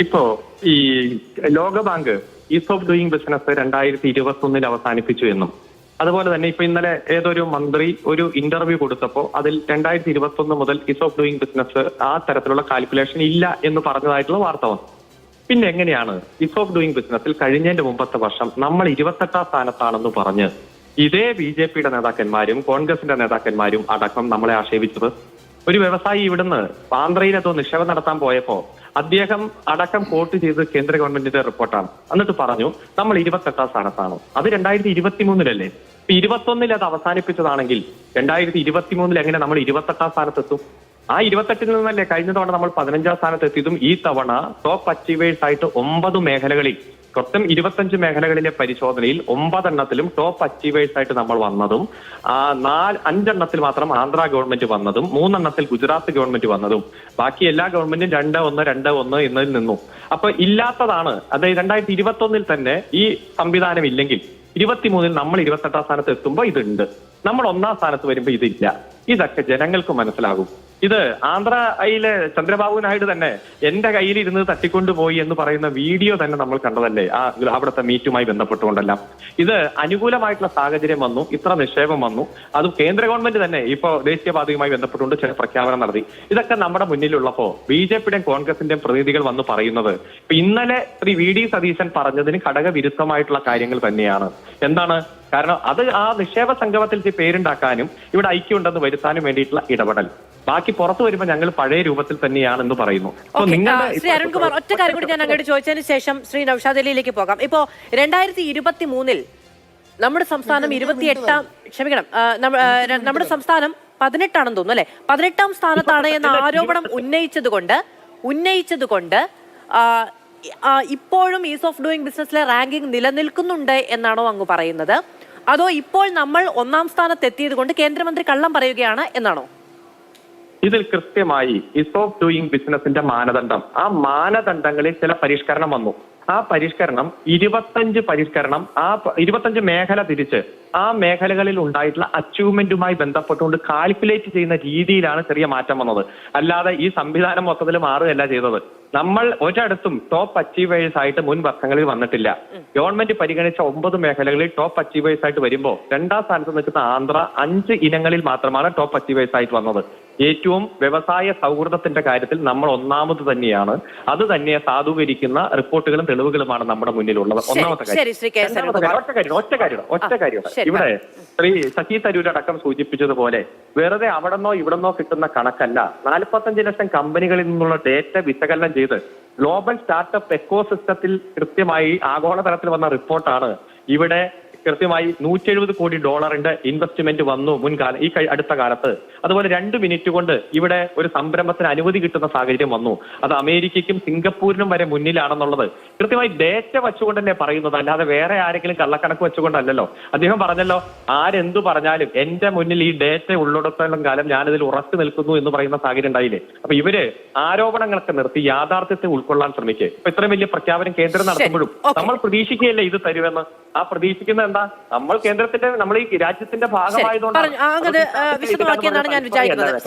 ഇപ്പോ ഈ ലോകബാങ്ക് ഈസ് ഓഫ് ഡൂയിങ് ബിസിനസ് രണ്ടായിരത്തി ഇരുപത്തി ഒന്നിൽ അവസാനിപ്പിച്ചു എന്നും. അതുപോലെ തന്നെ ഇപ്പൊ ഇന്നലെ ഏതൊരു മന്ത്രി ഒരു ഇന്റർവ്യൂ കൊടുത്തപ്പോ അതിൽ രണ്ടായിരത്തി ഇരുപത്തി ഒന്ന് മുതൽ ഈസ് ഓഫ് ഡൂയിങ് ബിസിനസ് ആ തരത്തിലുള്ള കാൽക്കുലേഷൻ ഇല്ല എന്ന് പറഞ്ഞതായിട്ടുള്ള വാർത്ത വന്നു. പിന്നെ എങ്ങനെയാണ് ഈസ് ഓഫ് ഡൂയിങ് ബിസിനസ്സിൽ കഴിഞ്ഞതിന്റെ മുമ്പത്തെ വർഷം നമ്മൾ ഇരുപത്തെട്ടാം സ്ഥാനത്താണെന്ന് പറഞ്ഞ് ഇതേ ബി ജെ പിയുടെ നേതാക്കന്മാരും കോൺഗ്രസിന്റെ നേതാക്കന്മാരും അടക്കം നമ്മളെ ആക്ഷേപിച്ചത്? ഒരു വ്യവസായി ഇവിടുന്ന് ആന്ധ്രയിൽ എന്തോ നിക്ഷേപം നടത്താൻ പോയപ്പോ അദ്ദേഹം അടക്കം കോട്ട് ചെയ്ത് കേന്ദ്ര ഗവൺമെന്റിന്റെ റിപ്പോർട്ടാണ് എന്നിട്ട് പറഞ്ഞു നമ്മൾ ഇരുപത്തെട്ടാം സ്ഥാനത്താണ്. അത് രണ്ടായിരത്തി ഇരുപത്തി മൂന്നിലല്ലേ ഇപ്പൊ ഇരുപത്തൊന്നിൽ അത് അവസാനിപ്പിച്ചതാണെങ്കിൽ രണ്ടായിരത്തി ഇരുപത്തി മൂന്നിൽ എങ്ങനെ നമ്മൾ ഇരുപത്തെട്ടാം സ്ഥാനത്തെത്തും? ആ ഇരുപത്തെട്ടിൽ നിന്നല്ലേ കഴിഞ്ഞ തവണ നമ്മൾ പതിനഞ്ചാം സ്ഥാനത്ത് എത്തിയതും ഈ തവണ ടോപ്പ് അച്ചീവേഴ്സ് ആയിട്ട് ഒമ്പത് മേഖലകളിൽ മൊത്തം ഇരുപത്തഞ്ച് മേഖലകളിലെ പരിശോധനയിൽ ഒമ്പതെണ്ണത്തിലും ടോപ്പ് അച്ചീവേഴ്സ് ആയിട്ട് നമ്മൾ വന്നതും നാല് അഞ്ചെണ്ണത്തിൽ മാത്രം ആന്ധ്ര ഗവൺമെന്റ് വന്നതും മൂന്നെണ്ണത്തിൽ ഗുജറാത്ത് ഗവൺമെന്റ് വന്നതും. ബാക്കി എല്ലാ ഗവൺമെന്റും രണ്ട് ഒന്ന് രണ്ട് ഒന്ന് എന്നതിൽ നിന്നു. അപ്പൊ ഇല്ലാത്തതാണ് അതായത് രണ്ടായിരത്തി ഇരുപത്തി ഒന്നിൽ തന്നെ ഈ സംവിധാനം ഇല്ലെങ്കിൽ ഇരുപത്തിമൂന്നിൽ നമ്മൾ ഇരുപത്തെട്ടാം സ്ഥാനത്ത് എത്തുമ്പോൾ ഇതുണ്ട്. നമ്മൾ ഒന്നാം സ്ഥാനത്ത് വരുമ്പോൾ ഇതില്ല. ഇതൊക്കെ ജനങ്ങൾക്ക് മനസ്സിലാകും. ഇത് ആന്ധ്രയിലെ ചന്ദ്രബാബു നായിഡു തന്നെ എന്റെ കയ്യിൽ ഇരുന്ന് തട്ടിക്കൊണ്ടുപോയി എന്ന് പറയുന്ന വീഡിയോ തന്നെ നമ്മൾ കണ്ടതല്ലേ? ആ അവിടുത്തെ മീറ്റുമായി ബന്ധപ്പെട്ടുകൊണ്ടെല്ലാം. ഇത് അനുകൂലമായിട്ടുള്ള സാഹചര്യം വന്നു ഇത്ര നിക്ഷേപം വന്നു. അത് കേന്ദ്ര ഗവൺമെന്റ് തന്നെ ഇപ്പോ ദേശീയപാതയുമായി ബന്ധപ്പെട്ടുകൊണ്ട് ചില പ്രഖ്യാപനം നടത്തി. ഇതൊക്കെ നമ്മുടെ മുന്നിലുള്ളപ്പോ ബി ജെ പിയുടെയും കോൺഗ്രസിന്റെയും പ്രതിനിധികൾ വന്ന് പറയുന്നത് ഇന്നലെ ശ്രീ വി ഡി സതീശൻ പറഞ്ഞതിന് ഘടകവിരുദ്ധമായിട്ടുള്ള കാര്യങ്ങൾ തന്നെയാണ്. എന്താണ്? കാരണം അത് ആ നിക്ഷേപ സംഗമത്തിൽ പേരുണ്ടാക്കാനും ഇവിടെ ഐക്യമുണ്ടെന്ന് വരുത്താനും വേണ്ടിയിട്ടുള്ള ഇടപെടൽ. ബാക്കി പുറത്തു വരുമ്പോൾ ഞങ്ങൾ പഴയ രൂപത്തിൽ തന്നെയാണ് എന്ന് പറയുന്നു അപ്പോൾ നിങ്ങളുടെ ശ്രീ അരുൺകുമാർ ഒറ്റ കാര്യം കൂടി ഞാൻ അങ്ങോട്ട് ചോദിച്ചതിന് ശേഷം ശ്രീ നൌഷാദ് അലിയിലേക്ക് പോകാം. ഇപ്പോ രണ്ടായിരത്തി ഇരുപത്തി മൂന്നിൽ നമ്മുടെ സംസ്ഥാനം ഇരുപത്തിയെട്ടാം ക്ഷമിക്കണം നമ്മുടെ സംസ്ഥാനം പതിനെട്ടാണെന്ന് തോന്നുന്നു അല്ലെ? പതിനെട്ടാം സ്ഥാനത്താണ് എന്ന ആരോപണം ഉന്നയിച്ചത് കൊണ്ട് ഉന്നയിച്ചത് കൊണ്ട് ഇപ്പോഴും ഈസ് ഓഫ് ഡൂയിങ് ബിസിനസ്സിലെ റാങ്കിംഗ് നിലനിൽക്കുന്നുണ്ട് എന്നാണോ അങ്ങ് പറയുന്നത്? അതോ ഇപ്പോൾ നമ്മൾ ഒന്നാം സ്ഥാനത്ത് എത്തിയത് കൊണ്ട് കേന്ദ്രമന്ത്രി കള്ളം പറയുകയാണ് എന്നാണോ? ഇതിൽ കൃത്യമായി ഇസ് ഓഫ് ഡൂയിങ് ബിസിനസിന്റെ മാനദണ്ഡം. ആ മാനദണ്ഡങ്ങളിൽ ചില പരിഷ്കരണം വന്നു. ആ പരിഷ്കരണം ഇരുപത്തഞ്ച് പരിഷ്കരണം ആ ഇരുപത്തഞ്ച് മേഖല തിരിച്ച് ആ മേഖലകളിൽ ഉണ്ടായിട്ടുള്ള അച്ചീവ്മെന്റുമായി ബന്ധപ്പെട്ടുകൊണ്ട് കാൽക്കുലേറ്റ് ചെയ്യുന്ന രീതിയിലാണ് ചെറിയ മാറ്റം വന്നത്. അല്ലാതെ ഈ സംവിധാനം മൊത്തത്തിൽ മാറുകയല്ല ചെയ്തത്. നമ്മൾ ഒരിടത്തും ടോപ്പ് അച്ചീവേഴ്സ് ആയിട്ട് മുൻ വർഷങ്ങളിൽ വന്നിട്ടില്ല. ഗവൺമെന്റ് പരിഗണിച്ച ഒമ്പത് മേഖലകളിൽ ടോപ്പ് അച്ചീവേഴ്സ് ആയിട്ട് വരുമ്പോൾ രണ്ടാം സ്ഥാനത്ത് നിൽക്കുന്ന ആന്ധ്ര അഞ്ച് ഇനങ്ങളിൽ മാത്രമാണ് ടോപ്പ് അച്ചീവേഴ്സ് ആയിട്ട് വന്നത്. ഏറ്റവും വ്യവസായ സൗഹൃദത്തിന്റെ കാര്യത്തിൽ നമ്മൾ ഒന്നാമത് തന്നെയാണ്. അത് തന്നെ സാധൂകരിക്കുന്ന റിപ്പോർട്ടുകളും തെളിവുകളുമാണ് നമ്മുടെ മുന്നിലുള്ളത്. ഒന്നാമത്തെ ഒറ്റ കാര്യം ഒറ്റ കാര്യം ഒറ്റ കാര്യം ഇവിടെ ശ്രീ ശശി തരൂർ അടക്കം സൂചിപ്പിച്ചതുപോലെ വെറുതെ അവിടെന്നോ ഇവിടെന്നോ കിട്ടുന്ന കണക്കല്ല. നാൽപ്പത്തഞ്ച് ലക്ഷം കമ്പനികളിൽ നിന്നുള്ള ഡേറ്റ വിശകലനം ചെയ്ത് ഗ്ലോബൽ സ്റ്റാർട്ടപ്പ് എക്കോസിസ്റ്റത്തിൽ കൃത്യമായി ആഗോളതലത്തിൽ വന്ന റിപ്പോർട്ടാണ് ഇവിടെ കൃത്യമായി നൂറ്റി എഴുപത് കോടി ഡോളറിന്റെ ഇൻവെസ്റ്റ്മെന്റ് വന്നു മുൻകാല ഈ അടുത്ത കാലത്ത്. അതുപോലെ രണ്ട് മിനിറ്റ് കൊണ്ട് ഇവിടെ ഒരു സംരംഭത്തിന് അനുമതി കിട്ടുന്ന സാഹചര്യം വന്നു. അത് അമേരിക്കയ്ക്കും സിംഗപ്പൂരിനും വരെ മുന്നിലാണെന്നുള്ളത്. കൃത്യമായി ഡേറ്റ വെച്ചുകൊണ്ട് തന്നെ പറയുന്നത്? അല്ലാതെ വേറെ ആരെങ്കിലും കള്ളക്കണക്ക് വെച്ചുകൊണ്ടല്ലോ അദ്ദേഹം പറഞ്ഞല്ലോ ആരെന്തു പറഞ്ഞാലും എന്റെ മുന്നിൽ ഈ ഡേറ്റ ഉള്ളിടത്തോളം കാലം ഞാനിതിൽ ഉറച്ചു നിൽക്കുന്നു എന്ന് പറയുന്ന സാഹചര്യം ഉണ്ടായില്ലേ? അപ്പൊ ഇവർ ആരോപണങ്ങളൊക്കെ നിർത്തി യാഥാർത്ഥ്യത്തെ ഉൾക്കൊള്ളാൻ ശ്രമിക്കുക ഇപ്പൊ ഇത്രയും വലിയ പ്രഖ്യാപനം കേന്ദ്രം നടത്തുമ്പോഴും നമ്മൾ പ്രതീക്ഷിക്കുകയല്ലേ ഇത് തരുമെന്ന്? ആ പ്രതീക്ഷിക്കുന്നത് എന്താ നമ്മൾ കേന്ദ്രത്തിന്റെ നമ്മൾ ഈ രാജ്യത്തിന്റെ ഭാഗമായതുകൊണ്ട് അങ്ങത് വിശദമാക്കിയെന്നാണ് ഞാൻ വിചാരിക്കുന്നത്.